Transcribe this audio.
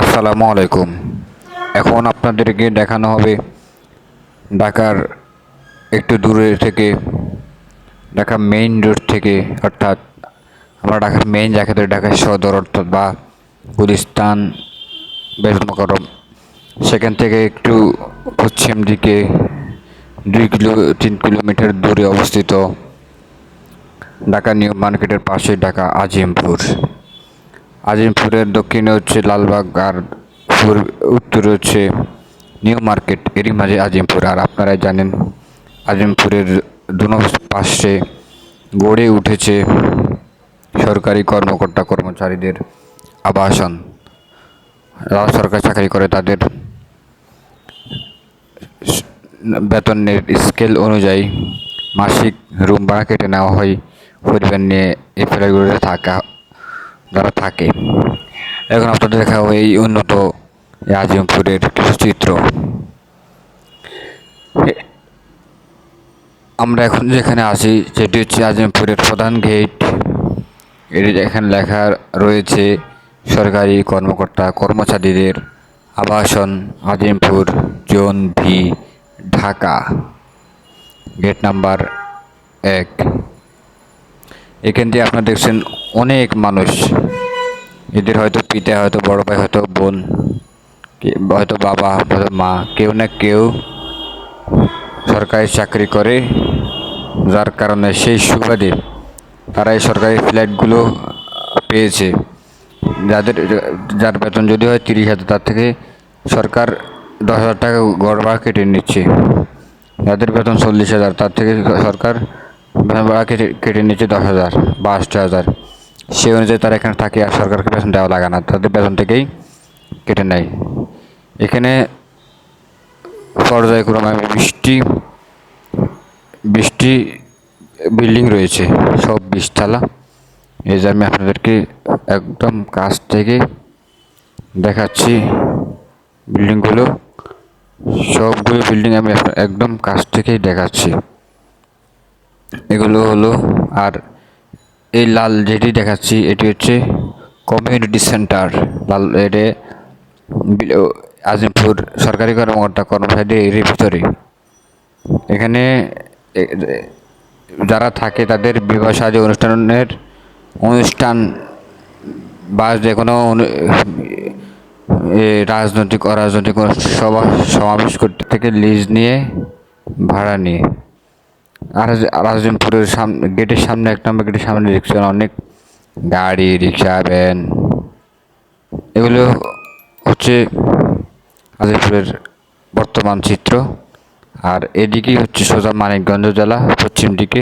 আসসালামু আলাইকুম। এখন আপনাদেরকে দেখানো হবে ঢাকার একটু দূরে থেকে ঢাকা মেইন রোড থেকে, অর্থাৎ আমরা ঢাকার মেইন যাকে ধরে ঢাকা সদর, অর্থাৎ বা গুলিস্তান বেগম করম সেখান থেকে একটু পশ্চিম দিকে দুই কিলো, তিন কিলোমিটার দূরে অবস্থিত ঢাকা নিউ মার্কেটের পাশে ঢাকা আজিমপুর। আজিমপুরের দক্ষিণে হচ্ছে লালবাগ আর উত্তরে হচ্ছে নিউ মার্কেট, এরই মাঝে আজিমপুর। আর আপনারা জানেন, আজিমপুরের দু পাশে গড়ে উঠেছে সরকারি কর্মকর্তা কর্মচারীদের আবাসন। যারা সরকারি চাকরি করে তাদের বেতনের স্কেল অনুযায়ী মাসিক রুম ভাড়া কেটে নেওয়া হয়। পরিবার নিয়ে এই ফ্ল্যাটগুলোতে থাকা যারা থাকে। এখন আপনাদের দেখা হবে এই উন্নত আজিমপুরের চিত্র। আমরা এখন যেখানে আছি, সেটি হচ্ছে আজিমপুরের প্রধান গেট। এটি এখানে লেখা রয়েছে, সরকারি কর্মকর্তা, কর্মচারীদের আবাসন Azimpur zone V, Dhaka. Gate number এক। এখান দিয়ে আপনারা দেখছেন অনেক মানুষ। এদের হয়তো পিতা, হয়তো বড় ভাই, হয়তো বোন হয়তো বাবা, হয়তো মা, কেউ না কেউ সরকারি চাকরি করে। যার কারণে সেই সুবাদে তারা এই সরকারি ফ্ল্যাটগুলো পেয়েছে। যাদের, যার বেতন যদি হয় তিরিশ হাজার, তার থেকে সরকার দশ হাজার টাকা গড় ভাড়া কেটে নিচ্ছে। যাদের বেতন চল্লিশ হাজার, তার থেকে সরকার বেতন ভাড়া কেটে কেটে নিচ্ছে দশ হাজার বা আষ্ট হাজার। সে অনুযায়ী তারা এখানে থাকে আর সরকারকে বেতন দেওয়া লাগে না। তাদের বেতন থেকেই কেটে নেয়। এখানে পর্যায়ক্রমে বৃষ্টি বৃষ্টি বিল্ডিং রয়েছে। সব বিশতলা। এই যে আমি আপনাদেরকে একদম কাছ থেকে দেখাচ্ছি বিল্ডিংগুলো। সবগুলো বিল্ডিং আমি একদম কাছ থেকেই দেখাচ্ছি। এগুলো হলো, আর এই লাল যেটি দেখাচ্ছি, এটি হচ্ছে কমিউনিটি সেন্টার। লাল, এটে আজিমপুর সরকারি কর্মকর্তা কর্মচারী এর ভিতরে। এখানে যারা থাকে তাদের বিবাহ সাহায্য অনুষ্ঠানের অনুষ্ঠান বা যে কোনো রাজনৈতিক, অরাজনৈতিক সভা, সমাবেশ করতে থেকে লিজ নিয়ে ভাড়া নিয়ে। রাজনপুরের সামনে গেটের সামনে, এক নম্বর গেটের সামনে রিক্সা, অনেক গাড়ি, রিক্সা ভ্যান এগুলো হচ্ছে আজিমপুরের বর্তমান চিত্র। আর এদিকেই হচ্ছে সোজা মানিকগঞ্জ জেলা, পশ্চিম দিকে